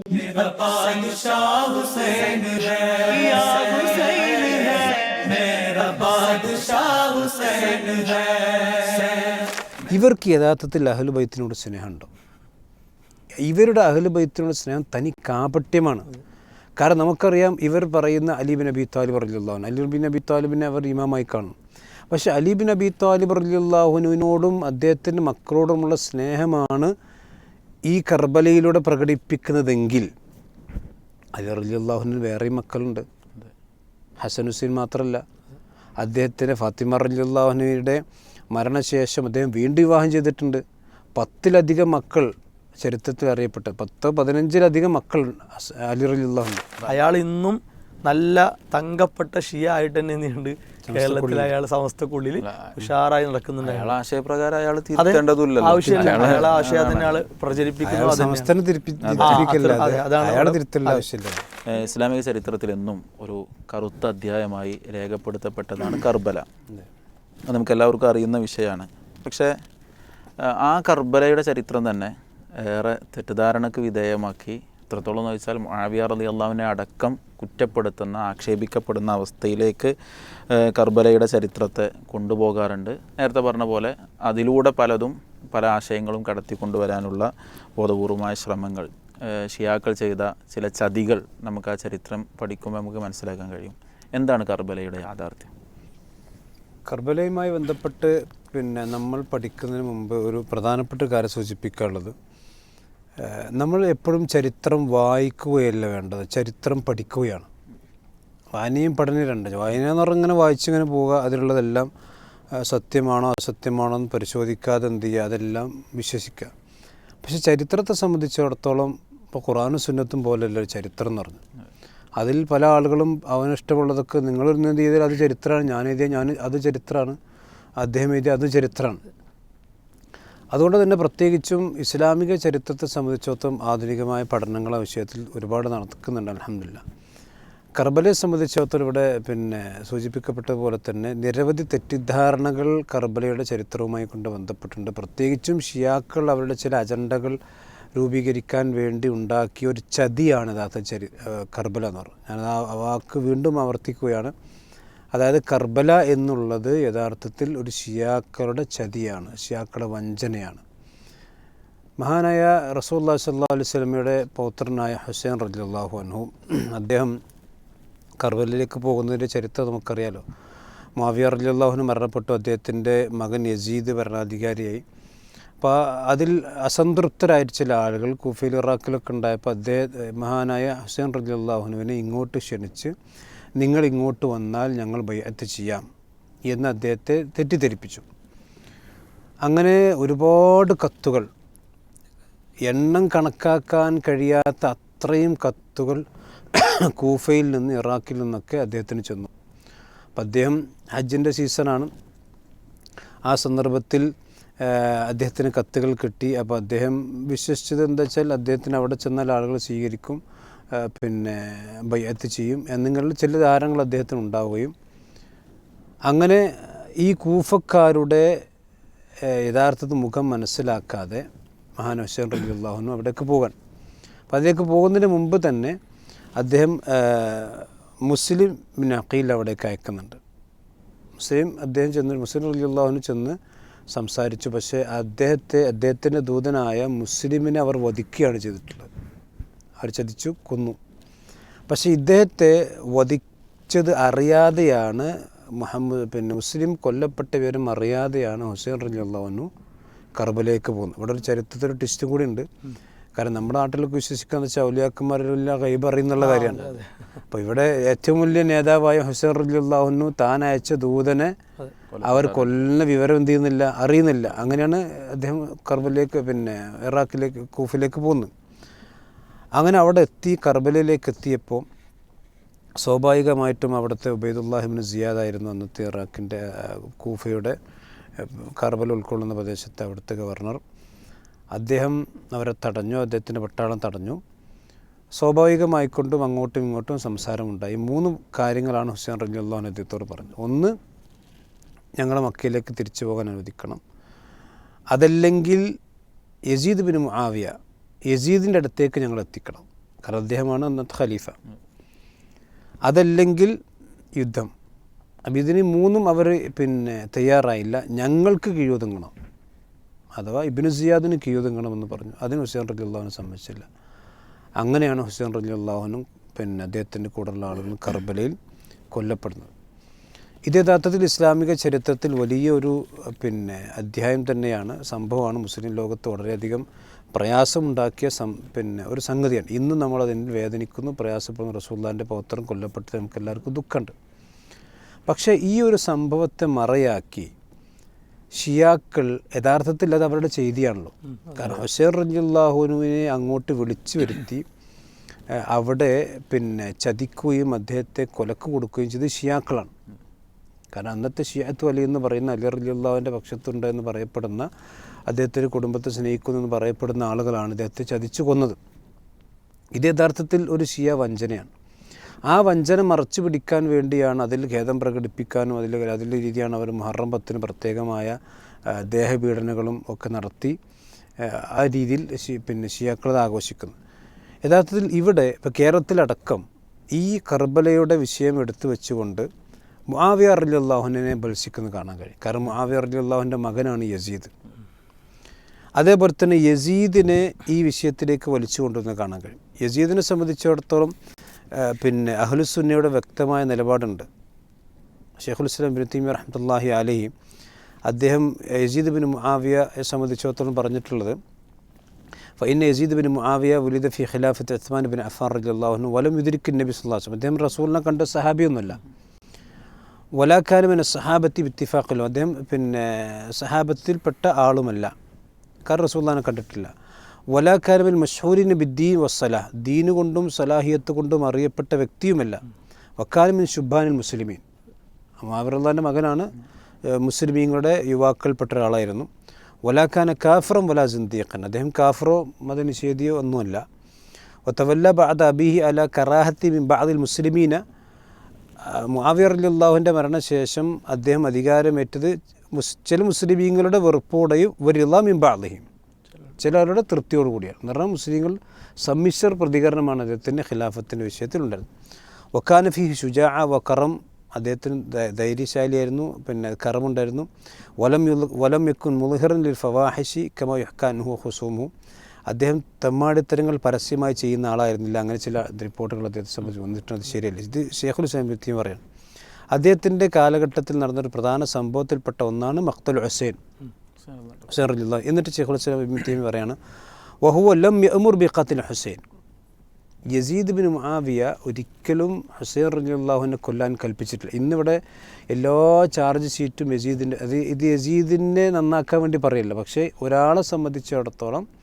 मेरा बादशाह हुसैन है या हुसैन है मेरा बादशाह हुसैन है ഇവർക്ക് യഥാർത്ഥത്തിൽ അഹ്ലു ബൈത്തിനോട് സ്നേഹമുണ്ടോ ഇവരുടെ അഹ്ലു ബൈത്തിനോട് സ്നേഹം തനി കാപട്യമാണ് കാരണം നമുക്കറിയാം ഇവർ പറയുന്ന അലീബിൻ അബി താലിബ് റലിയുള്ളവൻ അലീബിൻ അബി താലിബിനെ അവർ ഇമാമായി കാണും പക്ഷേ അലീബിൻ അബി താലിബ് റലിയുള്ളാഹുനുവിനോടും അദ്ദേഹത്തിൻ്റെ മക്കളോടുമുള്ള സ്നേഹമാണ് ഈ കർബലയിലൂടെ പ്രകടിപ്പിക്കുന്നതെങ്കിൽ അലി റലിയുള്ളാഹുവിന് വേറെയും മക്കളുണ്ട്. ഹസൻ ഹുസൈൻ മാത്രമല്ല അദ്ദേഹത്തിന്റെ ഫാത്തിമ റലിയുള്ളാഹുനയുടെ മരണശേഷം അദ്ദേഹം വീണ്ടും വിവാഹം ചെയ്തിട്ടുണ്ട്. പത്തിലധികം മക്കൾ ചരിത്രത്തിൽ അറിയപ്പെട്ട. പത്ത് പതിനഞ്ചിലധികം മക്കൾ അലി റലിയുള്ളാഹുണ്ട് അയാൾ ഇന്നും നല്ല തങ്കപ്പെട്ട ഷിയ ആയിട്ട് തന്നെ എന്തുണ്ട് കേരളത്തിൽ അയാൾ സമസ്തക്കുള്ളിൽ ഉഷാറായി നടക്കുന്നുണ്ട് അയാൾ അയാൾ ആശയപ്രകാരം അയാൾ ആവശ്യമില്ല. അയാളെ ആശയം തന്നെ അയാൾ അയാൾ ആവശ്യമില്ല. ഇസ്ലാമിക ചരിത്രത്തിൽ എന്നും ഒരു കറുത്ത അധ്യായമായി രേഖപ്പെടുത്തപ്പെട്ടതാണ് കർബല. അത്. നമുക്ക് എല്ലാവർക്കും അറിയുന്ന വിഷയമാണ്. പക്ഷേ ആ കർബലയുടെ ചരിത്രം തന്നെ ഏറെ തെറ്റിദ്ധാരണക്ക് വിധേയമാക്കി എത്രത്തോളം എന്ന് വെച്ചാൽ മാവിയാർ അലി അള്ളാവിനെ അടക്കം കുറ്റപ്പെടുത്തുന്ന ആക്ഷേപിക്കപ്പെടുന്ന അവസ്ഥയിലേക്ക് കർബലയുടെ ചരിത്രത്തെ കൊണ്ടുപോകാറുണ്ട്. നേരത്തെ പറഞ്ഞ പോലെ അതിലൂടെ പലതും പല ആശയങ്ങളും കടത്തിക്കൊണ്ടുവരാനുള്ള ബോധപൂർവമായ ശ്രമങ്ങൾ ഷിയാക്കൾ ചെയ്ത ചില ചതികൾ നമുക്ക് ആ ചരിത്രം പഠിക്കുമ്പോൾ നമുക്ക് മനസ്സിലാക്കാൻ കഴിയും. എന്താണ് കർബലയുടെ യാഥാർത്ഥ്യം? കർബലയുമായി ബന്ധപ്പെട്ട് പിന്നെ നമ്മൾ പഠിക്കുന്നതിന് മുമ്പ് ഒരു പ്രധാനപ്പെട്ട കാര്യം സൂചിപ്പിക്കാനുള്ളത് നമ്മൾ എപ്പോഴും ചരിത്രം വായിക്കുകയല്ല വേണ്ടത്. ചരിത്രം പഠിക്കുകയാണ്. വായനയും പഠന രണ്ട്. വായന എന്ന് പറഞ്ഞാൽ ഇങ്ങനെ വായിച്ചിങ്ങനെ പോവുക അതിലുള്ളതെല്ലാം സത്യമാണോ അസത്യമാണോ എന്ന് പരിശോധിക്കാതെ എന്ത് ചെയ്യുക അതെല്ലാം വിശ്വസിക്കുക. പക്ഷെ ചരിത്രത്തെ സംബന്ധിച്ചിടത്തോളം ഇപ്പോൾ ഖുറാനും സുന്നത്തും പോലെയല്ല ചരിത്രം എന്ന് പറഞ്ഞു അതിൽ പല ആളുകളും അവന് ഇഷ്ടമുള്ളതൊക്കെ നിങ്ങൾ എന്ത് ചെയ്താൽ അത് ചരിത്രമാണ്. ഞാൻ എഴുതിയ ഞാൻ അത് ചരിത്രമാണ്. അദ്ദേഹം എഴുതിയ അത് ചരിത്രമാണ്. അതുകൊണ്ട് തന്നെ പ്രത്യേകിച്ചും ഇസ്ലാമിക ചരിത്രത്തെ സംബന്ധിച്ചിടത്തോളം ആധുനികമായ പഠനങ്ങൾ ആ വിഷയത്തിൽ ഒരുപാട് നടക്കുന്നുണ്ട് അലഹമില്ല കർബലയെ സംബന്ധിച്ചിടത്തോളം ഇവിടെ പിന്നെ സൂചിപ്പിക്കപ്പെട്ട പോലെ തന്നെ നിരവധി തെറ്റിദ്ധാരണകൾ കർബലയുടെ ചരിത്രവുമായി കൊണ്ട് ബന്ധപ്പെട്ടിട്ടുണ്ട്. പ്രത്യേകിച്ചും ഷിയാക്കൾ അവരുടെ ചില അജണ്ടകൾ രൂപീകരിക്കാൻ വേണ്ടി ഉണ്ടാക്കിയ ഒരു ചതിയാണ് യഥാർത്ഥ ചരി കർബല എന്ന് പറഞ്ഞു ഞാൻ ആ വാക്ക് വീണ്ടും ആവർത്തിക്കുകയാണ്. അതായത് കർബല എന്നുള്ളത് യഥാർത്ഥത്തിൽ ഒരു ഷിയാക്കളുടെ ചതിയാണ് ഷിയാക്കളുടെ വഞ്ചനയാണ്. മഹാനായ റസൂല്ലാ സല്ലാ അലൈഹി സ്വലമയുടെ പൗത്രനായ ഹുസൈൻ റലിയല്ലാഹു അൻഹു അദ്ദേഹം കർബലയിലേക്ക് പോകുന്നതിന്റെ ചരിത്രം നമുക്കറിയാലോ. മാവിയ റലിയല്ലാഹുന് മരണപ്പെട്ടു അദ്ദേഹത്തിന്റെ മകൻ യസീദ് ഭരണാധികാരിയായി. അപ്പോൾ അതിൽ അസംതൃപ്തരായ ചില ആളുകൾ കൂഫയിൽ ഇറാഖിലൊക്കെ ഉണ്ടായപ്പോൾ അദ്ദേഹം മഹാനായ ഹുസൈൻ റലിയല്ലാഹുനുവിനെ ഇങ്ങോട്ട് ക്ഷണിച്ച് നിങ്ങൾ ഇങ്ങോട്ട് വന്നാൽ ഞങ്ങൾ ബയ്യത്ത് ചെയ്യാം എന്ന് അദ്ദേഹത്തെ തെറ്റിദ്ധരിപ്പിച്ചു. അങ്ങനെ ഒരുപാട് കത്തുകൾ. എണ്ണം കണക്കാക്കാൻ കഴിയാത്ത അത്രയും കത്തുകൾ കൂഫയിൽ നിന്ന് ഇറാഖിൽ നിന്നൊക്കെ അദ്ദേഹത്തിന് ചെന്നു. അപ്പം അദ്ദേഹം ഹജ്ജിന്റെ സീസണാണ്. ആ സന്ദർഭത്തിൽ അദ്ദേഹത്തിന് കത്തുകൾ കിട്ടി. അപ്പോൾ അദ്ദേഹം വിശ്വസിച്ചത് എന്താ വെച്ചാൽ അദ്ദേഹത്തിന് അവിടെ ചെന്നാൽ ആളുകൾ സ്വീകരിക്കും. പിന്നെ ബയ്യത്ത് ചെയ്യും. എന്നിങ്ങനെയുള്ള ചില ധാരണകൾ അദ്ദേഹത്തിന് ഉണ്ടാവുകയും. അങ്ങനെ ഈ കൂഫക്കാരുടെ യഥാർത്ഥത്തിൽ മുഖം മനസ്സിലാക്കാതെ മഹാൻ ഹുസൈൻ റബി അള്ളാഹുനും അവിടേക്ക് പോകാൻ. അപ്പോൾ അതിലേക്ക് പോകുന്നതിന് മുമ്പ് തന്നെ അദ്ദേഹം മുസ്ലിം ബിൻ അഖീൽ അവിടേക്ക് അയക്കുന്നുണ്ട്. മുസ്ലിം അദ്ദേഹം ചെന്ന് മുസ്ലിം റബി അള്ളാഹുന് ചെന്ന് സംസാരിച്ചു. പക്ഷേ അദ്ദേഹത്തെ അദ്ദേഹത്തിന്റെ ദൂതനായ മുസ്ലിമിനെ അവർ വധിക്കുകയാണ് ചെയ്തിട്ടുള്ളത്. അവർ ചതിച്ചു കൊന്നു. പക്ഷേ ഇദ്ദേഹത്തെ വധിച്ചത് അറിയാതെയാണ് മുഹമ്മദ് പിന്നെ മുസ്ലിം കൊല്ലപ്പെട്ട വിവരം അറിയാതെയാണ് ഹുസൈൻ റലിയുള്ളവനു കർബലേക്ക് പോകുന്നത്. ഇവിടെ ഒരു ചരിത്രത്തിൽ ഒരു ടിസ്റ്റ് കൂടി ഉണ്ട് കാരണം നമ്മുടെ നാട്ടിലൊക്കെ വിശ്വസിക്കാന്ന് വെച്ചാൽ ഔലിയാക്കന്മാരെല്ലാം കൈബ് അറിയുന്നുള്ള കാര്യമാണ്. അപ്പോൾ ഇവിടെ ഏറ്റവും വലിയ നേതാവായ ഹുസൈൻ റലിയുള്ളാഹുനു താൻ അയച്ച ദൂതനെ അവർ കൊല്ലുന്ന വിവരം എന്ത് ചെയ്യുന്നില്ല അറിയുന്നില്ല. അങ്ങനെയാണ് അദ്ദേഹം കർബലേക്ക് പിന്നെ ഇറാഖിലേക്ക് കൂഫിലേക്ക് പോകുന്നത്. അങ്ങനെ അവിടെ എത്തി കർബലയിലേക്ക് എത്തിയപ്പോൾ സ്വാഭാവികമായിട്ടും അവിടുത്തെ ഉബൈദുല്ലാഹിബിന് സിയാദായിരുന്നു അന്നത്തെ ഇറാഖിന്റെ കൂഫയുടെ കർബൽ ഉൾക്കൊള്ളുന്ന പ്രദേശത്തെ അവിടുത്തെ ഗവർണർ. അദ്ദേഹം അവരെ തടഞ്ഞു അദ്ദേഹത്തിന്റെ പട്ടാളം തടഞ്ഞു. സ്വാഭാവികമായിക്കൊണ്ടും അങ്ങോട്ടും ഇങ്ങോട്ടും സംസാരമുണ്ടായി. മൂന്ന് കാര്യങ്ങളാണ് ഹുസൈൻ റലി അള്ളാഹു അദ്ദേഹത്തോട് പറഞ്ഞു ഒന്ന് ഞങ്ങളെ മക്കയിലേക്ക് തിരിച്ചു പോകാൻ അനുവദിക്കണം. അതല്ലെങ്കിൽ യസീദ് ബിൻ മുആവിയ യസീദിന്റെ അടുത്തേക്ക് ഞങ്ങൾ എത്തിക്കണം. കാരണം അദ്ദേഹമാണ് അന്നത്തെ ഖലീഫ. അതല്ലെങ്കിൽ യുദ്ധം. അപ്പം ഇതിന് മൂന്നും അവർ പിന്നെ തയ്യാറായില്ല. ഞങ്ങൾക്ക് കീഴൊതുങ്ങണം അഥവാ ഇബിനു സിയാദിന് കീഴൊതുങ്ങണമെന്ന് പറഞ്ഞു. അതിന് ഹുസൈൻ റലി അള്ളാഹുവിനെ സമ്മതിച്ചില്ല. അങ്ങനെയാണ് ഹുസൈൻ റലി അള്ളാഹുനും പിന്നെ അദ്ദേഹത്തിന്റെ കൂടെയുള്ള ആളുകളും കർബലയിൽ കൊല്ലപ്പെടുന്നത്. ഇത് യഥാർത്ഥത്തിൽ ഇസ്ലാമിക ചരിത്രത്തിൽ വലിയൊരു പിന്നെ അധ്യായം തന്നെയാണ്. സംഭവമാണ് മുസ്ലിം ലോകത്ത് വളരെയധികം പ്രയാസമുണ്ടാക്കിയ സം പിന്നെ ഒരു സംഗതിയാണ്. ഇന്ന് നമ്മളതിന് വേദനിക്കുന്നു പ്രയാസപ്പെടുന്നു. റസൂല്ലാന്റെ പൗത്രം കൊല്ലപ്പെട്ടത് നമുക്ക് എല്ലാവർക്കും ദുഃഖമുണ്ട്. പക്ഷേ ഈ ഒരു സംഭവത്തെ മറയാക്കി ഷിയാക്കൾ യഥാർത്ഥത്തിൽ അത് അവരുടെ ചെയ്തിയാണല്ലോ. കാരണം ഹുസൈൻ റഞ്ജുല്ലാഹുനുവിനെ അങ്ങോട്ട് വിളിച്ചു വരുത്തി അവിടെ പിന്നെ ചതിക്കുകയും അദ്ദേഹത്തെ കൊലക്ക് കൊടുക്കുകയും ചെയ്ത് ഷിയാക്കളാണ്. കാരണം അന്നത്തെ ഷിയാത്ത് വലി എന്ന് പറയുന്ന അലി റലിയുള്ളാവിന്റെ പക്ഷത്തുണ്ട് എന്ന് പറയപ്പെടുന്ന അദ്ദേഹത്തിന്റെ കുടുംബത്തെ സ്നേഹിക്കുന്നു എന്ന് പറയപ്പെടുന്ന ആളുകളാണ് ഇദ്ദേഹത്തെ ചതിച്ചു കൊന്നത്. ഇത് യഥാർത്ഥത്തിൽ ഒരു ഷിയ വഞ്ചനയാണ്. ആ വഞ്ചന മറച്ചു പിടിക്കാൻ വേണ്ടിയാണ് അതിൽ ഖേദം പ്രകടിപ്പിക്കാനും അതിൽ അതിൽ രീതിയാണ് അവർ മുഹറം പത്തിന് പ്രത്യേകമായ ദേഹപീഡനങ്ങളും ഒക്കെ നടത്തി ആ രീതിയിൽ പിന്നെ ഷിയാക്കളത് ആഘോഷിക്കുന്നത് യഥാർത്ഥത്തിൽ ഇവിടെ ഇപ്പോൾ കേരളത്തിലടക്കം ഈ കർബലയുടെ വിഷയം എടുത്തു വെച്ചുകൊണ്ട് മുആവിയ അറലി അള്ളാഹുനെ ബത്സിക്കുന്നത് കാണാൻ കഴിയും. കാരണം മുആവിയ അറലി അള്ളാഹുന്റെ മകനാണ് യസീദ്. അതേപോലെ തന്നെ യസീദിനെ ഈ വിഷയത്തിലേക്ക് വലിച്ചു കൊണ്ടുവന്ന് കാണാൻ കഴിയും. യസീദിനെ സംബന്ധിച്ചിടത്തോളം പിന്നെ അഹ്ലുസുന്നയുടെ വ്യക്തമായ നിലപാടുണ്ട്. ഷെയ്ഖുൽ ഇസ്ലാം ബിൻ തീമി റഹ്മത്തുല്ലാഹി അലഹി അദ്ദേഹം യസീദ് ബിൻ മുആവിയയെ സംബന്ധിച്ചിടത്തോളം പറഞ്ഞിട്ടുള്ളത് ഫൈൻ യസീദ് ബിൻ മുആവിയ ഉലിദ ഫി ഖിലാഫത്ത് ഉസ്മാൻ ബിൻ അഫാൻ റളിയല്ലാഹു വലം യുദ്രിക്ക് നബി സുല്ലാസ് അദ്ദേഹം റസൂലിനെ കണ്ട സഹാബിയൊന്നുമല്ല. വലാഖാനുമിന് സഹാബത്തി ബിത്തിഫാഖിലും അദ്ദേഹം പിന്നെ സഹാബത്തിൽപ്പെട്ട ആളുമല്ല. കാരണം റസൂല്ലാനെ കണ്ടിട്ടില്ല. വലാഖാനുമിൽ മഷൂരിന് ബിദ്ദീൻ വസ്സലാഹ് ദീന് കൊണ്ടും സലാഹിയത്ത് കൊണ്ടും അറിയപ്പെട്ട വ്യക്തിയുമല്ല. വക്കാലുമിൻ ശുബാനിൽ മുസ്ലിമീൻ മാവറുല്ലാന്റെ മകനാണ് മുസ്ലിമീങ്ങളുടെ യുവാക്കൾപ്പെട്ട ഒരാളായിരുന്നു. വലാഖാന കാഫറും വലാ ജിന്തിയക്കൻ അദ്ദേഹം കാഫറോ മതനിഷേധിയോ ഒന്നുമല്ല. ഒത്തവല്ല ബാദ് അബിഹി അല കറാഹത്തി ബാദിൽ മുസ്ലിമീന മുആവിയർ അള്ളാഹുവിന്റെ മരണശേഷം അദ്ദേഹം അധികാരമേറ്റത് മുസ് ചില മുസ്ലിമീങ്ങളുടെ വെറുപ്പോടെയും വരില്ല മിമ്പാളിയും ചിലരുടെ തൃപ്തിയോടു കൂടിയാണ്. കാരണം മുസ്ലിങ്ങൾ സമ്മിശ്ര പ്രതികരണമാണ് അദ്ദേഹത്തിന്റെ ഖിലാഫത്തിന്റെ വിഷയത്തിലുണ്ടായിരുന്നത് വക്കാനഫി ഷുജാ വക്കറം അദ്ദേഹത്തിന് ധൈര്യശാലിയായിരുന്നു. പിന്നെ കറമുണ്ടായിരുന്നു. വലം വലം യക്കുൻ മുൽഹിറൻ ലിൽ ഫവാഹിഷി കമ ഹുസൂമു അദ്ദേഹം തെമ്മാടിത്തരങ്ങൾ പരസ്യമായി ചെയ്യുന്ന ആളായിരുന്നില്ല. അങ്ങനെ ചില റിപ്പോർട്ടുകൾ അദ്ദേഹത്തെ സംബന്ധിച്ച് വന്നിട്ടുണ്ട്. ശരിയല്ല? ഇത് ഷേഖുൽ ഹുസൈൻ വ്യക്തിയും പറയാണ്. അദ്ദേഹത്തിന്റെ കാലഘട്ടത്തിൽ നടന്നൊരു പ്രധാന സംഭവത്തിൽപ്പെട്ട ഒന്നാണ് മഖ്തൽ ഹുസൈൻ ഹുസൈൻ. റലിയുള്ള എന്നിട്ട് ഷെയ്ഖുൽ ഇസ്ലാം തൈമിയ പറയാണ് വഹുവ ലം യമുർ ബി ഹുസൈൻ. യസീദ് ബിൻ മുആവിയ ഒരിക്കലും ഹുസൈൻ റലിയുള്ളാഹുവിനെ കൊല്ലാൻ കൽപ്പിച്ചിട്ടില്ല. ഇന്നിവിടെ എല്ലാ ചാർജ് ഷീറ്റും യസീദിന്റെ അത് ഇത് യസീദിനെ നന്നാക്കാൻ വേണ്ടി പറയില്ല. പക്ഷേ ഒരാളെ സംബന്ധിച്ചിടത്തോളം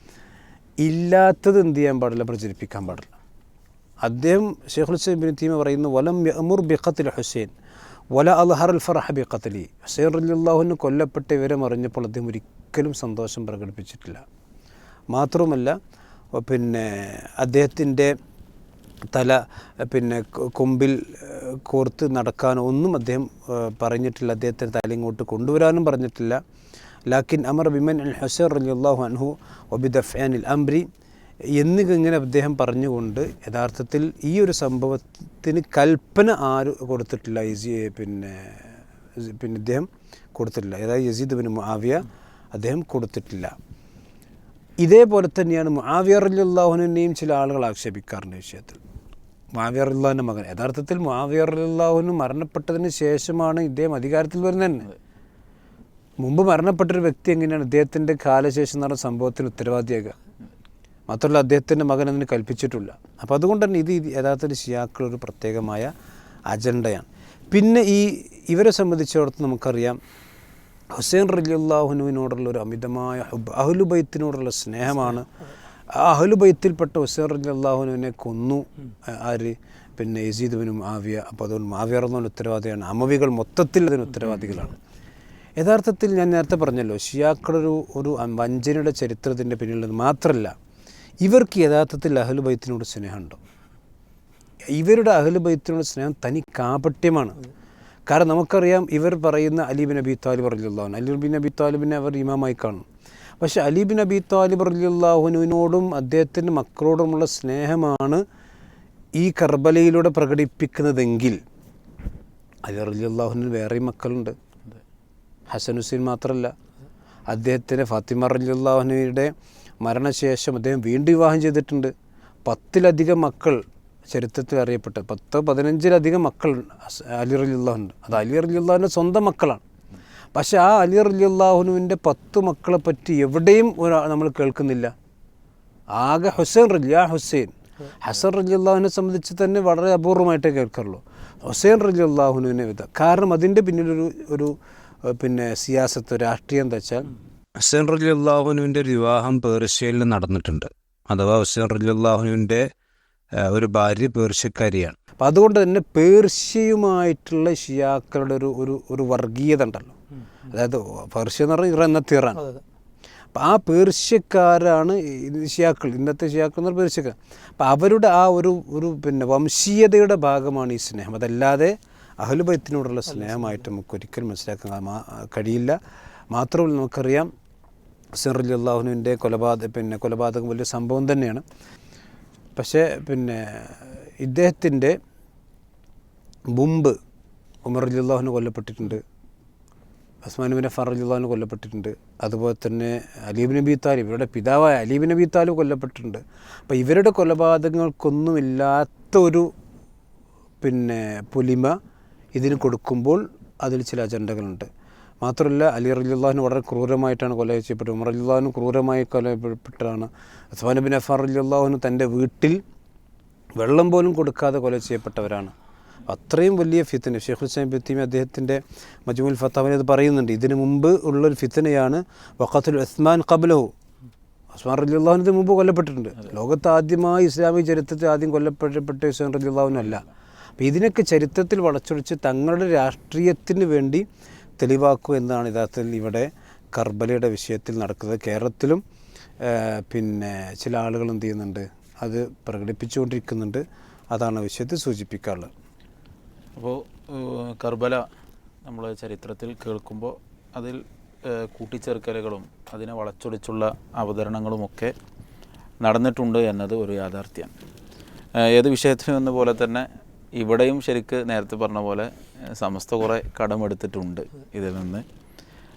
ഇല്ലാത്തത് എന്ത് ചെയ്യാൻ പാടില്ല പ്രചരിപ്പിക്കാൻ പാടില്ല. അദ്ദേഹം ഷെയ്ഖുൽ ഹുസൈൻ തീമ പറയുന്നു വലം അമുർ ബിഖത്തിൽ ഹുസൈൻ വല അൽഹർ അൽ ഫറഹ ബിഖത്തലി ഹുസൈൻ റലിയുള്ളാഹുവിന് കൊല്ലപ്പെട്ട വിവരം അറിഞ്ഞപ്പോൾ അദ്ദേഹം ഒരിക്കലും സന്തോഷം പ്രകടിപ്പിച്ചിട്ടില്ല. മാത്രവുമല്ല പിന്നെ അദ്ദേഹത്തിന്റെ തല പിന്നെ കൊമ്പിൽ കോർത്ത് നടക്കാനോ ഒന്നും അദ്ദേഹം പറഞ്ഞിട്ടില്ല. അദ്ദേഹത്തിന്റെ തല ഇങ്ങോട്ട് കൊണ്ടുവരാനും പറഞ്ഞിട്ടില്ല. ലാക്കിൻ അമർ ബിമൻ അൽ ഹുസൈൻ റലിയല്ലാഹു അൻഹു അൽ അംബ്രി എന്നിങ്ങനെ അദ്ദേഹം പറഞ്ഞുകൊണ്ട് യഥാർത്ഥത്തിൽ ഈ ഒരു സംഭവത്തിന് കൽപ്പന ആര് കൊടുത്തിട്ടില്ല പിന്നെ പിന്നെ ഇദ്ദേഹം കൊടുത്തിട്ടില്ല. അതായത് യസീദ് ബിൻ മുആവിയ അദ്ദേഹം കൊടുത്തിട്ടില്ല. ഇതേപോലെ തന്നെയാണ് മുആവിയർ റലിയുള്ളാഹുനെയും ചില ആളുകൾ ആക്ഷേപിക്കാറുണ്ട് വിഷയത്തിൽ. മുആവിയ അള്ളാഹുവിന്റെ മകൻ. യഥാർത്ഥത്തിൽ മുആവിയ അള്ളാഹുവിന് മരണപ്പെട്ടതിന് ശേഷമാണ് ഇദ്ദേഹം അധികാരത്തിൽ വരുന്നത് മുമ്പ് മരണപ്പെട്ടൊരു വ്യക്തി എങ്ങനെയാണ് ഇദ്ദേഹത്തിന്റെ കാലശേഷം നടന്ന സംഭവത്തിന് ഉത്തരവാദിയാകുക? മാത്രമല്ല അദ്ദേഹത്തിന്റെ മകൻ അതിന് കൽപ്പിച്ചിട്ടില്ല. അപ്പോൾ അതുകൊണ്ട് തന്നെ ഇത് യഥാർത്ഥത്തിൽ ഷിയാക്കളൊരു പ്രത്യേകമായ അജണ്ടയാണ്. പിന്നെ ഈ ഇവരെ സംബന്ധിച്ചിടത്ത് നമുക്കറിയാം ഹുസൈൻ റലിയുള്ളാഹുനുവിനോടുള്ള ഒരു അമിതമായ ഹുബ് അഹ്ലുബൈത്തിനോടുള്ള സ്നേഹമാണ്. ആ അഹ്ലുബൈത്തിൽപ്പെട്ട ഹുസൈൻ റലിയുള്ളാഹുനുവിനെ കൊന്നു. ആര്? പിന്നെ യസീദ് ബിനും ആവിയ അപ്പോൾ അതുകൊണ്ട് മാവിയർ എന്നൊരു ഉത്തരവാദിയാണ്. അമവികൾ മൊത്തത്തിൽ അതിന് ഉത്തരവാദികളാണ്. യഥാർത്ഥത്തിൽ ഞാൻ നേരത്തെ പറഞ്ഞല്ലോ ഷിയാക്കളൊരു ഒരു വഞ്ചനയുടെ ചരിത്രത്തിന്റെ നിന്ന് മാത്രമല്ല ഇവർക്ക് യഥാർത്ഥത്തിൽ അഹ്ലുബൈത്തിനോട് സ്നേഹമുണ്ടോ? ഇവരുടെ അഹ്ലുബൈത്തിനോട് സ്നേഹം തനി കാപട്യമാണ്. കാരണം നമുക്കറിയാം ഇവർ പറയുന്ന അലിബിൻ അബി താലിബ് റലിയുള്ളവൻ അലിബിൻ അബി താലിബിനെ അവർ ഇമാമായി കാണും. പക്ഷേ അലിബിൻ അബി താലിബ് റലിയുള്ളാഹുനുവിനോടും അദ്ദേഹത്തിന്റെ മക്കളോടുമുള്ള സ്നേഹമാണ് ഈ കർബലയിലൂടെ പ്രകടിപ്പിക്കുന്നതെങ്കിൽ അലി റലിയുള്ളാഹുവിന് വേറെയും മക്കളുണ്ട്. ഹസൻ ഹുസൈൻ മാത്രമല്ല അദ്ദേഹത്തിന്റെ ഫാത്തിമ റലിയുള്ളാഹുനയുടെ മരണശേഷം അദ്ദേഹം വീണ്ടും വിവാഹം ചെയ്തിട്ടുണ്ട്. പത്തിലധികം മക്കൾ ചരിത്രത്തിൽ അറിയപ്പെട്ട പത്ത് പതിനഞ്ചിലധികം മക്കൾ അലി റലിയുള്ളാഹുണ്ട് അത് അലി റലിയുള്ളാഹുവിന്റെ സ്വന്തം മക്കളാണ്. പക്ഷെ ആ അലി റലിയുള്ളാഹുനുവിന്റെ പത്ത് മക്കളെ പറ്റി എവിടെയും ഒരാ നമ്മൾ കേൾക്കുന്നില്ല. ആകെ ഹുസൈൻ റലി ആ ഹുസൈൻ. ഹസൻ റലി സംബന്ധിച്ച് തന്നെ വളരെ അപൂർവമായിട്ടേ കേൾക്കാറുള്ളൂ. ഹുസൈൻ റലി അള്ളാഹുനുവിനെ വിധ. കാരണം അതിന്റെ പിന്നിലൊരു ഒരു പിന്നെ സിയാസത്ത് രാഷ്ട്രീയം എന്താ വെച്ചാൽ ഹുസൈൻ റലി അള്ളാഹുനുവിന്റെ ഒരു വിവാഹം പേർഷ്യയിൽ നടന്നിട്ടുണ്ട്. അഥവാ ഹുസൈൻ റലി അള്ളാഹുനുവിന്റെ ഒരു ഭാര്യ പേർഷ്യക്കാരിയാണ്. അപ്പം അതുകൊണ്ട് തന്നെ പേർഷ്യയുമായിട്ടുള്ള ഷിയാക്കളുടെ ഒരു ഒരു ഒരു വർഗീയത ഉണ്ടല്ലോ. അതായത് പേർഷ്യ എന്ന് പറഞ്ഞാൽ ഇന്നത്തെ ഇറാൻ അപ്പം ആ പേർഷ്യക്കാരാണ് ഈ ഷിയാക്കൾ ഇന്നത്തെ ഷിയാക്കൾ എന്ന് പറഞ്ഞാൽ പേർഷ്യക്കാർ. അപ്പം അവരുടെ ആ ഒരു ഒരു പിന്നെ വംശീയതയുടെ ഭാഗമാണ് ഈ സ്നേഹം. അതല്ലാതെ അഹലുബൈത്തിനോടുള്ള സ്നേഹമായിട്ട് നമുക്ക് ഒരിക്കലും മനസ്സിലാക്കാൻ കഴിയില്ല. മാത്രമല്ല നമുക്കറിയാം സിറലി അള്ളാഹുനുവിന്റെ കൊലപാതക പിന്നെ കൊലപാതകം വലിയ സംഭവം തന്നെയാണ്. പക്ഷേ പിന്നെ ഇദ്ദേഹത്തിന്റെ മുമ്പ് ഉമർ അലി അള്ളാഹുന് കൊല്ലപ്പെട്ടിട്ടുണ്ട് ഉസ്മാൻ ബിൻ അഫാർ അലി അള്ളാഹുന് കൊല്ലപ്പെട്ടിട്ടുണ്ട് അതുപോലെ തന്നെ അലീബ് നബി താലിബ് ഇവരുടെ പിതാവായ അലീബ് നബി താലിബ് കൊല്ലപ്പെട്ടിട്ടുണ്ട്. അപ്പോൾ ഇവരുടെ കൊലപാതകങ്ങൾക്കൊന്നുമില്ലാത്ത ഒരു പിന്നെ പൊലിമ ഇതിന് കൊടുക്കുമ്പോൾ അതിൽ ചില അജണ്ടകളുണ്ട്. മാത്രമല്ല അലി റലിള്ളാഹിന് വളരെ ക്രൂരമായിട്ടാണ് കൊല ചെയ്യപ്പെട്ടത്. ഉമർ അലിള്ളാഹിന് ക്രൂരമായി കൊലപ്പെട്ടാണ് ഉസ്മാൻ ബിൻ അഫാർ അലിള്ളാഹുന് തന്റെ വീട്ടിൽ വെള്ളം പോലും കൊടുക്കാതെ കൊല ചെയ്യപ്പെട്ടവരാണ്. അത്രയും വലിയ ഫിത്തന ഷെയ്ഖ് ഹുസൈൻ ബിത്തീമി അദ്ദേഹത്തിന്റെ മജ്മുൽ ഫത്താവിന് അത് പറയുന്നുണ്ട്. ഇതിനു മുമ്പ് ഉള്ളൊരു ഫിത്തനയാണ് വഖത്തുൽ ഉസ്മാൻ കബലഹു ഉസ്മാൻ റലിള്ളാഹുന് ഇതിന് മുമ്പ് കൊല്ലപ്പെട്ടിട്ടുണ്ട്. ലോകത്ത് ആദ്യമായി ഇസ്ലാമിക ചരിത്രത്തിൽ ആദ്യം കൊല്ലപ്പെട്ടപ്പെട്ട ഹുസൈൻ റലിള്ളാഹുനല്ല അപ്പോൾ ഇതിനൊക്കെ ചരിത്രത്തിൽ വളച്ചൊടിച്ച് തങ്ങളുടെ രാഷ്ട്രീയത്തിന് വേണ്ടി തെളിവാക്കുക എന്നാണ് യഥാർത്ഥത്തിൽ ഇവിടെ കർബലയുടെ വിഷയത്തിൽ നടക്കുന്നത്. കേരളത്തിലും പിന്നെ ചില ആളുകൾ എന്ത് ചെയ്യുന്നുണ്ട് അത് പ്രകടിപ്പിച്ചുകൊണ്ടിരിക്കുന്നുണ്ട്. അതാണ് വിഷയത്തിൽ സൂചിപ്പിക്കാറുള്ളത്. അപ്പോൾ കർബല നമ്മൾ ചരിത്രത്തിൽ കേൾക്കുമ്പോൾ അതിൽ കൂട്ടിച്ചേർക്കലുകളും അതിനെ വളച്ചൊടിച്ചുള്ള അവതരണങ്ങളുമൊക്കെ നടന്നിട്ടുണ്ട് എന്നത് ഒരു യാഥാർത്ഥ്യമാണ് ഏത് വിഷയത്തിനും എന്ന പോലെ തന്നെ ഇവിടെയും ശരിക്ക് നേരത്തെ പറഞ്ഞ പോലെ ഏഹ്, സമസ്ത കുറേ കടമെടുത്തിട്ടുണ്ട് ഇതിൽ നിന്ന്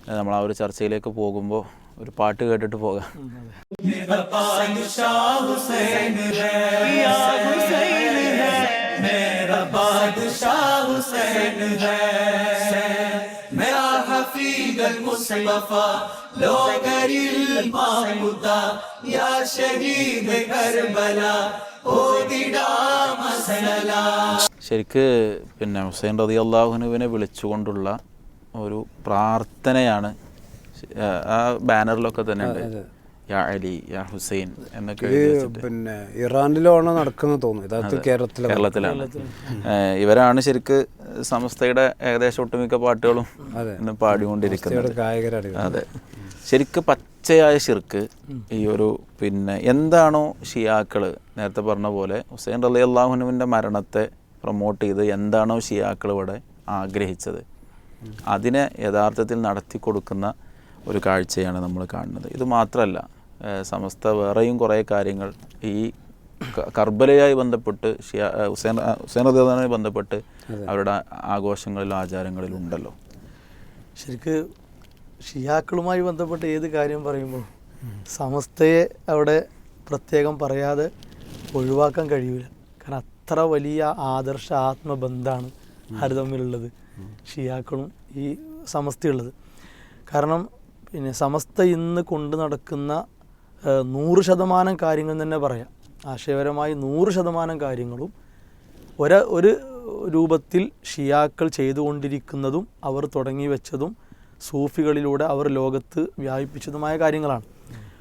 ഏഹ്, നമ്മൾ ആ ഒരു ചർച്ചയിലേക്ക് പോകുമ്പോൾ ഒരു പാട്ട് കേട്ടിട്ട് പോകാം मेरा बादशाह हुसैन है या हुसैन है मेरा حفيد المصطفى لوغر المعبود يا شهيد كربلاء ശരിക്ക് പിന്നെ ഹുസൈൻ റതി അള്ളാഹുനുവിനെ വിളിച്ചുകൊണ്ടുള്ള ഒരു പ്രാർത്ഥനയാണ് ആ ബാനറിലൊക്കെ തന്നെ ഉണ്ട്. യാ അലി യാ ഹുസൈൻ എന്നൊക്കെ പിന്നെ ഇറാനിലാണോ നടക്കുന്നത് തോന്നുന്നു. കേരളത്തിലെ കേരളത്തിലാണ്. ഇവരാണ് ശരിക്ക് സമസ്തയുടെ ഏകദേശം ഒട്ടുമിക്ക പാട്ടുകളും ഇന്ന് പാടിക്കൊണ്ടിരിക്കുന്നത്. അതെ. ശരിക്ക് പച്ചയായ ശിർക്ക് ഈ ഒരു പിന്നെ എന്താണോ ഷിയാക്കൾ നേരത്തെ പറഞ്ഞ പോലെ ഹുസൈൻ റലി അള്ളാഹുനുവിന്റെ മരണത്തെ പ്രൊമോട്ട് ചെയ്ത് എന്താണോ ഷിയാക്കൾ ഇവിടെ ആഗ്രഹിച്ചത്. അതിനെ യഥാർത്ഥത്തിൽ നടത്തി കൊടുക്കുന്ന ഒരു കാഴ്ചയാണ് നമ്മൾ കാണുന്നത്. ഇത് മാത്രമല്ല സമസ്ത വേറെയും കുറേ കാര്യങ്ങൾ. ഈ കർബലയായി ബന്ധപ്പെട്ട് ഷിയ ഹുസൈൻ ഹുസൈൻ ബന്ധപ്പെട്ട് അവരുടെ ആഘോഷങ്ങളിലും ആചാരങ്ങളിലും ഉണ്ടല്ലോ. ശരിക്ക് ഷിയാക്കളുമായി ബന്ധപ്പെട്ട് ഏത് കാര്യം പറയുമ്പോൾ സമസ്തയെ അവിടെ പ്രത്യേകം പറയാതെ ഒഴിവാക്കാൻ കഴിയൂല. കാരണം അത്ര വലിയ ആദർശ ആത്മബന്ധമാണ് ഹരി തമ്മിലുള്ളത്. ഷിയാക്കളും ഈ സമസ്തയുള്ളത്. കാരണം പിന്നെ സമസ്ത ഇന്ന് കൊണ്ടു നടക്കുന്ന നൂറ് ശതമാനം കാര്യങ്ങൾ തന്നെ പറയാം. ആശയപരമായി നൂറ് ശതമാനം കാര്യങ്ങളും ഒര ഒരു രൂപത്തിൽ ഷിയാക്കൾ ചെയ്തുകൊണ്ടിരിക്കുന്നതും അവർ തുടങ്ങി വെച്ചതും സൂഫികളിലൂടെ അവർ ലോകത്ത് വ്യാപിപ്പിച്ചതുമായ കാര്യങ്ങളാണ്.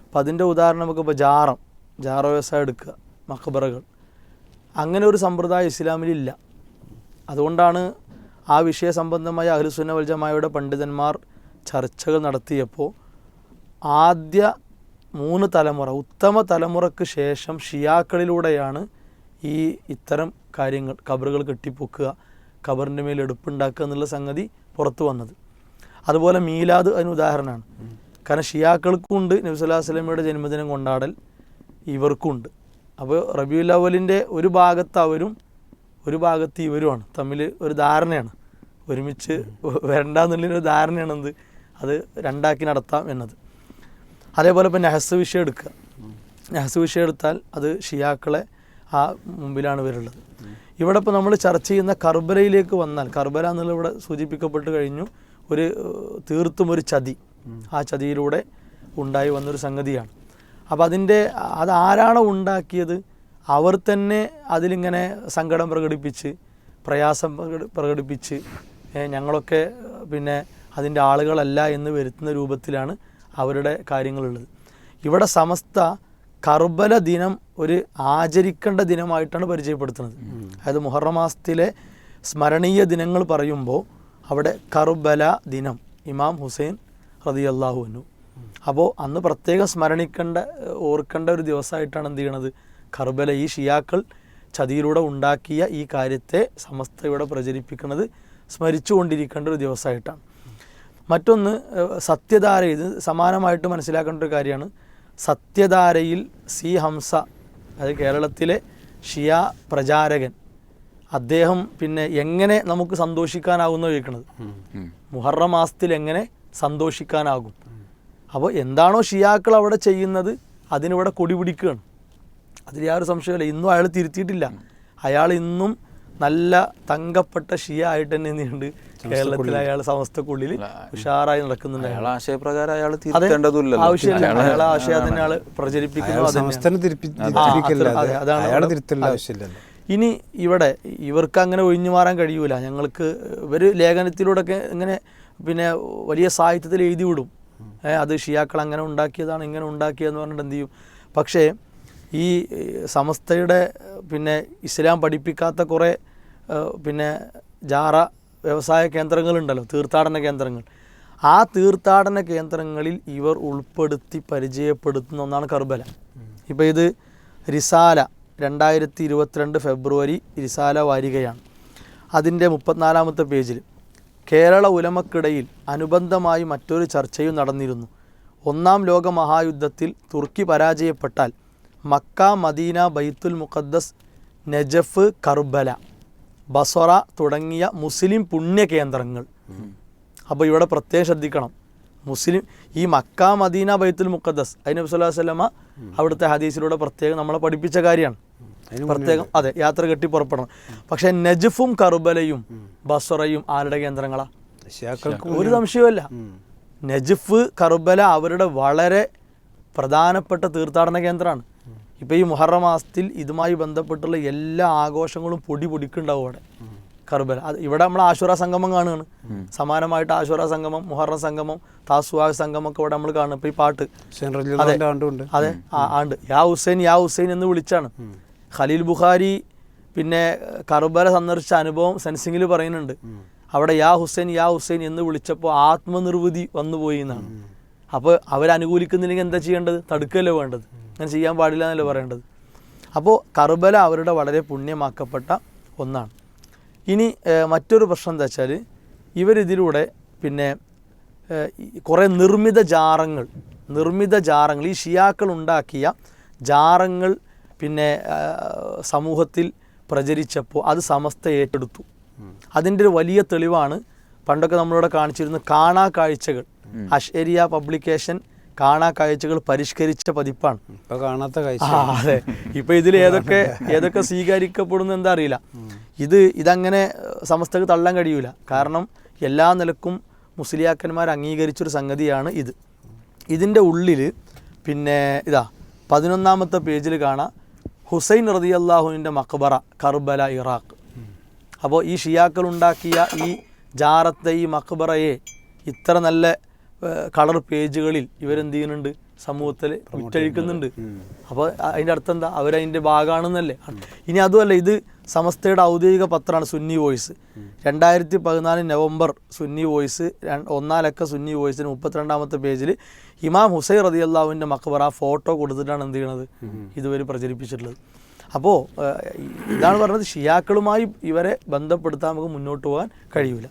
അപ്പം അതിന്റെ ഉദാഹരണം നമുക്ക് ഇപ്പോൾ ജാറം ജാറ വ്യവസായം എടുക്കുക മഖബറകൾ. അങ്ങനെ ഒരു സമ്പ്രദായം ഇസ്ലാമിലില്ല. അതുകൊണ്ടാണ് ആ വിഷയ സംബന്ധമായ അഹ്ലുസുന്ന വൽജമായുടെ പണ്ഡിതന്മാർ ചർച്ചകൾ നടത്തിയപ്പോൾ ആദ്യ മൂന്ന് തലമുറ ഉത്തമ തലമുറയ്ക്ക് ശേഷം ഷിയാക്കളിലൂടെയാണ് ഈ ഇത്തരം കാര്യങ്ങൾ കബറുകൾ കെട്ടിപ്പൊക്കുക കബറിന്റെ മേൽ എടുപ്പുണ്ടാക്കുക എന്നുള്ള സംഗതി പുറത്തു വന്നത്. അതുപോലെ മീലാദ് അതിന് ഉദാഹരണമാണ്. കാരണം ഷിയാക്കൾക്കും ഉണ്ട് നബി സല്ലല്ലാഹു അലൈഹി വസല്ലമയുടെ ജന്മദിനം കൊണ്ടാടൽ ഇവർക്കും ഉണ്ട് അപ്പോൾ റബിയുൽ ഒരു ഭാഗത്ത് അവരും ഒരു ഭാഗത്ത് ഇവരുമാണ്. തമ്മിൽ ഒരു ധാരണയാണ്. ഒരുമിച്ച് വരണ്ടെന്നുള്ളൊരു ധാരണയാണ് എന്ത് അത് രണ്ടാക്കി നടത്താം എന്നത്. അതേപോലെ ഇപ്പം നെഹസ് വിഷയം എടുക്കുക. നെഹസ് വിഷയം എടുത്താൽ അത് ഷിയാക്കളെ ആ മുമ്പിലാണ് വരുള്ളത്. ഇവിടെ ഇപ്പോൾ നമ്മൾ ചർച്ച ചെയ്യുന്ന കർബലയിലേക്ക് വന്നാൽ കർബല എന്നുള്ള ഇവിടെ സൂചിപ്പിക്കപ്പെട്ട് കഴിഞ്ഞു ഒരു തീർത്തും ഒരു ചതി. ആ ചതിയിലൂടെ ഉണ്ടായി വന്നൊരു സംഗതിയാണ്. അപ്പോൾ അതിന്റെ അത് ആരാണോ ഉണ്ടാക്കിയത് അവർ തന്നെ അതിലിങ്ങനെ സങ്കടം പ്രകടിപ്പിച്ച് പ്രയാസം പ്രകടി- പ്രകടിപ്പിച്ച് ഞങ്ങളൊക്കെ പിന്നെ അതിന്റെ ആളുകളല്ല എന്ന് വരുത്തുന്ന രൂപത്തിലാണ് അവരുടെ കാര്യങ്ങളുള്ളത്. ഇവിടെ സമസ്ത കർബല ദിനം ഒരു ആചരിക്കേണ്ട ദിനമായിട്ടാണ് പരിചയപ്പെടുത്തുന്നത്. അതായത് മുഹറം മാസത്തിലെ സ്മരണീയ ദിനങ്ങൾ പറയുമ്പോൾ അവിടെ കർബല ദിനം ഇമാം ഹുസൈൻ റതി അള്ളാഹുവിനു അപ്പോൾ അന്ന് പ്രത്യേകം സ്മരണിക്കേണ്ട ഓർക്കേണ്ട ഒരു ദിവസമായിട്ടാണ് എന്ത് ചെയ്യണത്? കർബല ഈ ഷിയാക്കൾ ചതിയിലൂടെ ഉണ്ടാക്കിയ ഈ കാര്യത്തെ സമസ്ത ഇവിടെ പ്രചരിപ്പിക്കുന്നത് സ്മരിച്ചുകൊണ്ടിരിക്കേണ്ട ഒരു ദിവസമായിട്ടാണ്. മറ്റൊന്ന് സത്യധാര ഇത് സമാനമായിട്ട് മനസ്സിലാക്കേണ്ട ഒരു കാര്യമാണ്. സത്യധാരയിൽ സി ഹംസ അതായത് കേരളത്തിലെ ഷിയ പ്രചാരകൻ അദ്ദേഹം പിന്നെ എങ്ങനെ നമുക്ക് സന്തോഷിക്കാനാകുന്ന ചോദിക്കുന്നത് മുഹറം മാസത്തിൽ എങ്ങനെ സന്തോഷിക്കാനാകും. അപ്പോൾ എന്താണോ ഷിയാക്കൾ അവിടെ ചെയ്യുന്നത് അതിനിവിടെ കൊടി പിടിക്കുകയാണ്. അതിൽ യാതൊരു സംശയമില്ല ഇന്നും അയാൾ തിരുത്തിയിട്ടില്ല. അയാൾ ഇന്നും നല്ല തങ്കപ്പെട്ട ഷിയ ആയിട്ട് തന്നെ എന്തുണ്ട് കേരളത്തിൽ അയാൾ സമസ്തക്കുള്ളിൽ ഉഷാറായി നടക്കുന്നുണ്ട്. അയാൾ ആശയപ്രകാരം അയാൾ ആവശ്യമില്ല. ആശയം തന്നെ പ്രചരിപ്പിക്കുന്നു ഇനി ഇവിടെ ഇവർക്ക് അങ്ങനെ ഒഴിഞ്ഞു മാറാൻ കഴിയൂല. ഞങ്ങൾക്ക് ഇവർ ലേഖനത്തിലൂടെയൊക്കെ ഇങ്ങനെ പിന്നെ വലിയ സാഹിത്യത്തിൽ എഴുതി വിടും. അത് ഷിയാക്കൾ അങ്ങനെ ഉണ്ടാക്കിയതാണ് ഇങ്ങനെ ഉണ്ടാക്കിയതെന്ന് പറഞ്ഞിട്ട് എന്ത് ചെയ്യും? പക്ഷേ ഈ സമസ്തയുടെ പിന്നെ ഇസ്ലാം പഠിപ്പിക്കാത്ത കുറേ പിന്നെ ജാറ വ്യവസായ കേന്ദ്രങ്ങളുണ്ടല്ലോ തീർത്ഥാടന കേന്ദ്രങ്ങൾ. ആ തീർത്ഥാടന കേന്ദ്രങ്ങളിൽ ഇവർ ഉൾപ്പെടുത്തി പരിചയപ്പെടുത്തുന്ന ഒന്നാണ് കർബല ഇപ്പോൾ ഇത് റിസാല രണ്ടായിരത്തി ഇരുപത്തിരണ്ട് ഫെബ്രുവരി റിസാല വാരികയാണ്. അതിന്റെ മുപ്പത്തിനാലാമത്തെ പേജിൽ കേരള ഉലമക്കിടയിൽ അനുബന്ധമായി മറ്റൊരു ചർച്ചയും നടന്നിരുന്നു. ഒന്നാം ലോക മഹായുദ്ധത്തിൽ തുർക്കി പരാജയപ്പെട്ടാൽ Mecca Medina Baitul Muqaddas Najaf Karbala Basra തുടങ്ങിയ മുസ്ലിം പുണ്യ കേന്ദ്രങ്ങൾ. അപ്പോൾ ഇവിടെ പ്രത്യേകം ശ്രദ്ധിക്കണം. മുസ്ലിം ഈ മക്ക മദീന ബൈത്തുൽ മുഖദ്ദസ് അതിന് വസല്ലമ അവിടുത്തെ ഹദീസിലൂടെ പ്രത്യേകം നമ്മളെ പഠിപ്പിച്ച കാര്യമാണ്. പ്രത്യേകം അതെ യാത്ര കെട്ടി പുറപ്പെടണം. പക്ഷെ നജഫും കർബലയും ബസറയും ആരുടെ കേന്ദ്രങ്ങളാ? ഷിയാക്കൾക്ക് ഒരു സംശയവുമല്ല നജഫ് കർബല അവരുടെ വളരെ പ്രധാനപ്പെട്ട തീർത്ഥാടന കേന്ദ്രമാണ്. ഇപ്പോൾ ഈ മുഹറം മാസത്തിൽ ഇതുമായി ബന്ധപ്പെട്ടുള്ള എല്ലാ ആഘോഷങ്ങളും പൊടി പൊടിക്കുണ്ടാവും അവിടെ. കർബല. അത് ഇവിടെ നമ്മൾ ആശുറ സംഗമം കാണുകയാണ്. സമാനമായിട്ട് ആശുറ സംഗമം മുഹറ സംഗമം താസുവാ സംഗമം ഒക്കെ ഇവിടെ നമ്മൾ കാണും. ഇപ്പോൾ ഈ പാട്ട്. അതെ. അതെ. ആ ആണ്ട്. യാ ഹുസൈൻ യാ ഹുസൈൻ എന്ന് വിളിച്ചാണ്. ഖലീൽ ബുഖാരി പിന്നെ കർബല സന്ദർശിച്ച അനുഭവം സെൻസിങ്ങിൽ പറയുന്നുണ്ട്. അവിടെ യാ ഹുസൈൻ യാ ഹുസൈൻ എന്ന് വിളിച്ചപ്പോൾ ആത്മനിർവൃതി വന്നുപോയി എന്നാണ്. അപ്പോൾ അവരനുകൂലിക്കുന്നില്ലെങ്കിൽ എന്താ ചെയ്യേണ്ടത്? തടുക്കല്ലേ വേണ്ടത്? അങ്ങനെ ചെയ്യാൻ പാടില്ല എന്നല്ലേ പറയേണ്ടത്. അപ്പോൾ കർബല അവരുടെ വളരെ പുണ്യമാക്കപ്പെട്ട ഒന്നാണ്. ഇനി മറ്റൊരു പ്രശ്നം എന്താ വെച്ചാൽ ഇവരിതിലൂടെ പിന്നെ കുറേ നിർമ്മിത ജാറങ്ങൾ നിർമ്മിത ജാറങ്ങൾ ഈ ഷിയാക്കൾ ഉണ്ടാക്കിയ ജാറങ്ങൾ പിന്നെ സമൂഹത്തിൽ പ്രചരിച്ചപ്പോൾ അത് സമസ്ത ഏറ്റെടുത്തു. അതിന്റെ ഒരു വലിയ തെളിവാണ് പണ്ടൊക്കെ നമ്മളിവിടെ കാണിച്ചിരുന്ന കാണാ കാഴ്ചകൾ. അഷേരിയ പബ്ലിക്കേഷൻ കാണാ കാഴ്ചകൾ പരിഷ്കരിച്ച പതിപ്പാണ്. ഇപ്പൊ കാണാത്ത കാഴ്ച. അതെ. ഇപ്പൊ ഇതിൽ ഏതൊക്കെ ഏതൊക്കെ സ്വീകരിക്കപ്പെടുന്നു എന്താ അറിയില്ല. ഇത് ഇതങ്ങനെ സമസ്തക്ക് തള്ളാൻ കഴിയൂല. കാരണം എല്ലാ നിലക്കും മുസ്ലിയാക്കന്മാർ അംഗീകരിച്ചൊരു സംഗതിയാണ് ഇത്. ഇതിന്റെ ഉള്ളിൽ പിന്നെ ഇതാ പതിനൊന്നാമത്തെ പേജിൽ കാണാം ഹുസൈൻ റതി അള്ളാഹുവിന്റെ മക്ബറ കർബല ഇറാഖ്. അപ്പോൾ ഈ ഷിയാക്കൾ ഉണ്ടാക്കിയ ഈ ജാറത്തെ ഈ മക്ബറയെ ഇത്ര നല്ല കളർ പേജുകളിൽ ഇവരെന്ത് ചെയ്യുന്നുണ്ട്? സമൂഹത്തിൽ വിറ്റഴിക്കുന്നുണ്ട്. അപ്പോൾ അതിന്റെ അർത്ഥം എന്താ? അവരതിന്റെ ഭാഗമാണെന്നല്ലേ? ഇനി അതുമല്ല ഇത് സമസ്തയുടെ ഔദ്യോഗിക പത്രമാണ് സുന്നി വോയിസ്. രണ്ടായിരത്തി പതിനാല് നവംബർ സുന്നി വോയിസ് ഒന്നാലക്ക സുന്നി വോയിസിന് മുപ്പത്തിരണ്ടാമത്തെ പേജിൽ ഇമാം ഹുസൈൻ റതി അള്ളാഹുവിന്റെ മക്ബറ ഫോട്ടോ കൊടുത്തിട്ടാണ് എന്ത് ചെയ്യണത്? ഇതുവരെ പ്രചരിപ്പിച്ചിട്ടുള്ളത്. അപ്പോൾ ഇതാണ് പറഞ്ഞത് ഷിയാക്കളുമായി ഇവരെ ബന്ധപ്പെടുത്താൻ നമുക്ക് മുന്നോട്ട് പോകാൻ കഴിയില്ല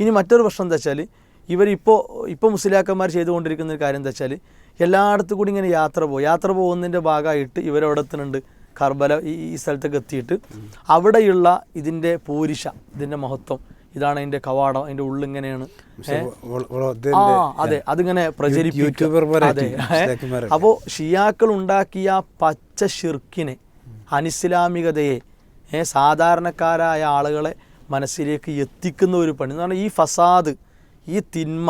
ഇനി മറ്റൊരു പ്രശ്നം എന്താ വെച്ചാൽ ഇവരിപ്പോൾ ഇപ്പോൾ മുസ്ലിയാക്കന്മാർ ചെയ്തുകൊണ്ടിരിക്കുന്ന ഒരു കാര്യം എന്താ വെച്ചാൽ എല്ലായിടത്തും കൂടി ഇങ്ങനെ യാത്ര പോകും. യാത്ര പോകുന്നതിന്റെ ഭാഗമായിട്ട് ഇവരവിടെ എത്തുന്നുണ്ട്. കർബല ഈ ഈ സ്ഥലത്തൊക്കെ എത്തിയിട്ട് അവിടെയുള്ള ഇതിന്റെ പൂരിഷ ഇതിന്റെ മഹത്വം. ഇതാണ് അതിന്റെ കവാടം. അതിന്റെ ഉള്ളിങ്ങനെയാണ്? ആ അതെ. അതിങ്ങനെ പ്രചരിപ്പിക്കും. അപ്പോൾ ഷിയാക്കൾ ഉണ്ടാക്കിയ പച്ച ഷിർക്കിനെ അനിസ്ലാമികതയെ സാധാരണക്കാരായ ആളുകളെ മനസ്സിലേക്ക് എത്തിക്കുന്ന ഒരു പണി. എന്ന് പറഞ്ഞാൽ ഈ ഫസാദ് ഈ തിന്മ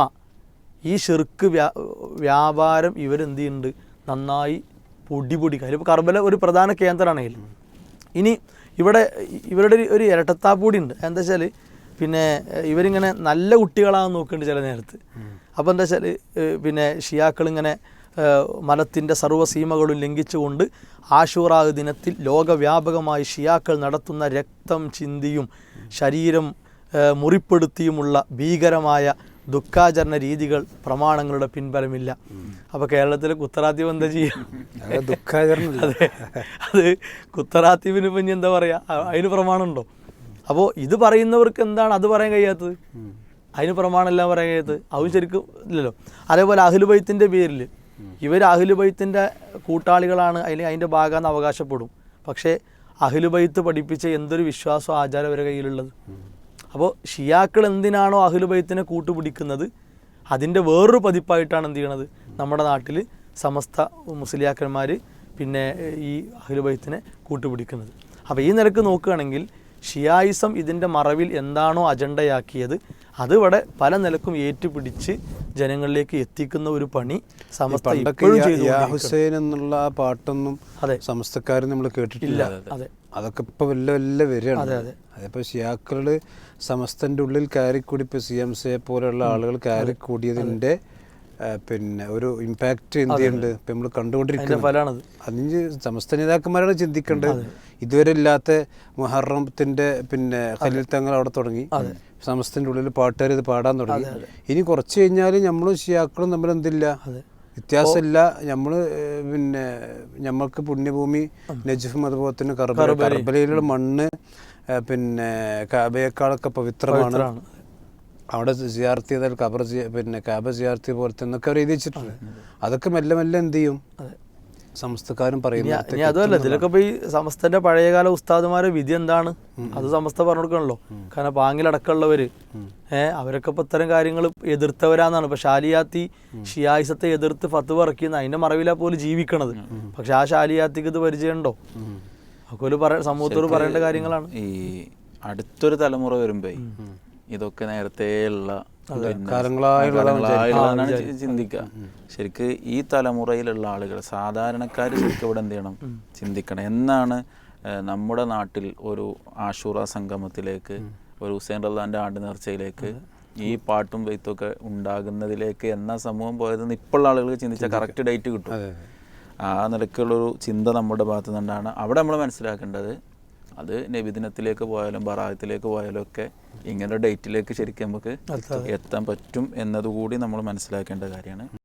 ഈ ഷിർക്ക് വ്യാ വ്യാപാരം ഇവരെന്ത് ചെയ്യുന്നുണ്ട് നന്നായി പൊടി പൊടിക്കുക ഇപ്പോൾ കർബല ഒരു പ്രധാന കേന്ദ്രമാണ് ഇനി ഇവിടെ ഇവരുടെ ഒരു- ഒരു ഇരട്ടത്താപ്പൂടി ഉണ്ട് എന്താ വെച്ചാൽ പിന്നെ ഇവരിങ്ങനെ നല്ല കുട്ടികളാണെന്ന് നോക്കുന്നുണ്ട് ചില നേരത്ത്. അപ്പോൾ എന്താ വെച്ചാൽ പിന്നെ ഷിയാക്കളിങ്ങനെ മലത്തിന്റെ സർവസീമകളും ലംഘിച്ചുകൊണ്ട് ആഷൂറാ ദിനത്തിൽ ലോകവ്യാപകമായി ഷിയാക്കൾ നടത്തുന്ന രക്തം ചിന്തിയും ശരീരം മുറിപ്പെടുത്തിയുമുള്ള ഭീകരമായ ദുഃഖാചരണ രീതികൾ പ്രമാണങ്ങളുടെ പിൻബലമില്ല. അപ്പോൾ കേരളത്തിലെ കുത്തറാത്തീവ് എന്താ ചെയ്യുക അതെ അത്. കുത്തറാത്തീവിന് ഇപ്പം ഇനി എന്താ പറയുക അ- അതിന് പ്രമാണമുണ്ടോ? അപ്പോൾ ഇത് പറയുന്നവർക്ക് എന്താണ് അത് പറയാൻ കഴിയാത്തത്? അതിന് പ്രമാണമെല്ലാം പറയാൻ കഴിയാത്തത്. അതും ശരിക്കും ഇല്ലല്ലോ. അതേപോലെ അഖിലുബൈത്തിന്റെ പേരിൽ ഇവർ അഖിലുബൈത്തിന്റെ കൂട്ടാളികളാണ് അതിൽ അതിന്റെ ഭാഗമെന്ന് അവകാശപ്പെടും. പക്ഷേ അഹിലുബൈത്ത് പഠിപ്പിച്ച എന്തൊരു വിശ്വാസം ആചാരം അവരുടെ കയ്യിലുള്ളത്? അപ്പോൾ ഷിയാക്കൾ എന്തിനാണോ അഖിലുബൈത്തിനെ കൂട്ടുപിടിക്കുന്നത്? അതിന്റെ വേറൊരു പതിപ്പായിട്ടാണ് എന്ത് ചെയ്യണത്? നമ്മുടെ നാട്ടിൽ സമസ്ത മുസ്ലിയാക്കന്മാർ പിന്നെ ഈ അഖിലുബൈത്തിനെ കൂട്ടുപിടിക്കുന്നത്. അപ്പോൾ ഈ നിരക്ക് നോക്കുകയാണെങ്കിൽ ഷിയായിസം ഇതിന്റെ മറവിൽ എന്താണോ അജണ്ടയാക്കിയത് അത് ഇവിടെ പല നിലക്കും ഏറ്റുപിടിച്ച് ജനങ്ങളിലേക്ക് എത്തിക്കുന്ന ഒരു പണി സമസ്ത ഇപ്പോഴും യാ ഹുസൈൻ എന്നുള്ള പാട്ടൊന്നും അതെ. സമസ്തക്കാരും നമ്മൾ കേട്ടിട്ടില്ല. അതെ. അതൊക്കെ ഇപ്പൊ വല്ല വല്ല വരികയാണ്. അതെ, അതെ. അതിപ്പോ ഷിയാക്കൾ സമസ്തന്റെ ഉള്ളിൽ കയറിക്കൂടി ഇപ്പൊ സി എം സിയെ പോലെയുള്ള ആളുകൾ കയറിക്കൂടിയതിന്റെ ആ, പിന്നെ ഒരു ഇമ്പാക്റ്റ് എന്ത് ചെയ്യുന്നുണ്ട് ഇപ്പൊ നമ്മൾ കണ്ടുകൊണ്ടിരിക്കുന്നത് അതിന് സമസ്ത നേതാക്കന്മാരാണ് ചിന്തിക്കേണ്ടത്. ഇതുവരെ ഇല്ലാത്ത മുഹറത്തിന്റെ പിന്നെ ഖലീൽ തങ്ങൾ അവിടെ തുടങ്ങി. സമസ്തന്റെ ഉള്ളിൽ പാട്ടുകാർ ഇത് പാടാൻ തുടങ്ങി. ഇനി കുറച്ച് കഴിഞ്ഞാൽ നമ്മളും ഷിയാക്കളും തമ്മിൽ എന്തില്ല? വ്യത്യാസമില്ല നമ്മൾ പിന്നെ നമ്മൾക്ക് പുണ്യഭൂമി നജഫും അതുപോലെ തന്നെ കർബല കർബലയിലുള്ള മണ്ണ് പിന്നെ കാബയേക്കാളൊക്കെ പവിത്രമാണ്. അവിടെ സിയാർത്തി ചെയ്താൽ കബർ പിന്നെ കാബ സിയാർത്തി പോലത്തെ എന്നൊക്കെ അവർ എഴുതി വെച്ചിട്ടുണ്ട്. അതൊക്കെ മെല്ലെ മെല്ലെ എന്ത് ചെയ്യും? സമസ്തക്കാരും പറയുന്നു പറയുന്നത് ഇനി അതുമല്ല ഇതിലൊക്കെ ഇപ്പൊ ഈ സമസ്തന്റെ പഴയകാല ഉസ്താദുമാരെ വിധി എന്താണ്? അത് സമസ്ത പറഞ്ഞു കൊടുക്കണല്ലോ കാരണം പാങ്ങിലടക്കമുള്ളവര് ഏഹ് അവരൊക്കെ ഇപ്പൊ ഇത്തരം കാര്യങ്ങൾ എതിർത്തവരാന്നാണ്. ഇപ്പൊ ഷാലിയാത്തി ഷിയായിസത്തെ എതിർത്ത് ഫത്ത് ഇറക്കിയെന്ന് അതിന്റെ മറവിലാ പോലും ജീവിക്കണത്. പക്ഷെ ആ ഷാലിയാത്തിക്ക് ഇത് പരിചയമുണ്ടോ? പറ സമൂഹത്തോട് പറയേണ്ട കാര്യങ്ങളാണ്. ഈ അടുത്തൊരു തലമുറ വരുമ്പോ ഇതൊക്കെ നേരത്തെ ഉള്ള കാലങ്ങളായുള്ളതാണ് ചിന്തിക്കുക. ശരിക്ക് ഈ തലമുറയിലുള്ള ആളുകൾ സാധാരണക്കാർ ശരിക്കും ഇവിടെ എന്ത് ചെയ്യണം? ചിന്തിക്കണം. എന്നാണ് നമ്മുടെ നാട്ടിൽ ഒരു ആഷൂറ സംഗമത്തിലേക്ക് ഒരു ഹുസൈൻ റഹ്ലാന്റെ ആണ്ട് നേർച്ചയിലേക്ക് ഈ പാട്ടും വെയ്ത്തൊക്കെ ഉണ്ടാകുന്നതിലേക്ക് എന്ന സമൂഹം പോയതെന്ന് ഇപ്പോഴുള്ള ആളുകൾ ചിന്തിച്ചാൽ കറക്റ്റ് ഡേറ്റ് കിട്ടും. ആ നിലക്കുള്ളൊരു ചിന്ത നമ്മുടെ ഭാഗത്തു അവിടെ നമ്മൾ മനസ്സിലാക്കേണ്ടത് അത് നബിദിനത്തിലേക്ക് പോയാലും ബറായത്തിലേക്ക് പോയാലും ഒക്കെ ഇങ്ങനെ ഡേറ്റിലേക്ക് ശരിക്കും നമുക്ക് എത്താൻ പറ്റും എന്നതുകൂടി നമ്മൾ മനസ്സിലാക്കേണ്ട കാര്യമാണ്.